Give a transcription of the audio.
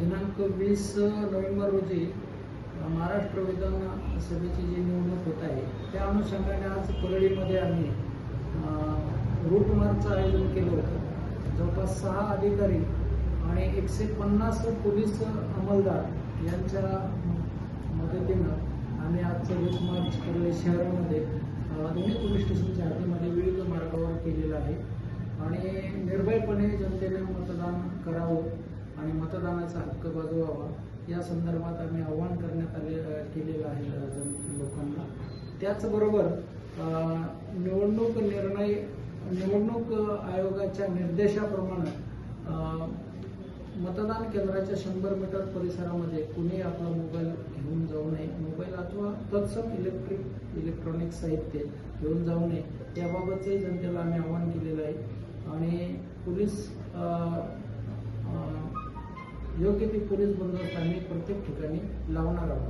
दिनांक वीस नोव्हेंबर रोजी महाराष्ट्र विधान सभेची जी निवडणूक होत आहे त्या अनुषंगाने आज परळीमध्ये आम्ही रूट मार्चचं आयोजन केलं होतं. जवळपास सहा अधिकारी आणि एकशे पन्नास पोलीस अंमलदार यांच्या मदतीनं आम्ही आजचं रूट मार्च परळी शहरामध्ये अ, दोन्ही पोलीस स्टेशनच्या हातीमध्ये विविध मार्गावर केलेलं आहे. आणि निर्भयपणे जनतेने मतदानाचा हक्क बजवावा या संदर्भात आम्ही आवाहन करण्यात आले केलेलं आहे लोकांना. त्याचबरोबर निवडणूक निर्णय निवडणूक आयोगाच्या निर्देशाप्रमाणे मतदान केंद्राच्या शंभर मीटर परिसरामध्ये कुणी आपला मोबाईल घेऊन जाऊ नये. मोबाईल अथवा तत्सम इलेक्ट्रिक इलेक्ट्रॉनिक साहित्य घेऊन जाऊ नये. याबाबतही जनतेला आम्ही आवाहन केलेलं आहे. योग्य ते पोलीस बंदोबस्त आम्ही प्रत्येक ठिकाणी लावणार आहोत.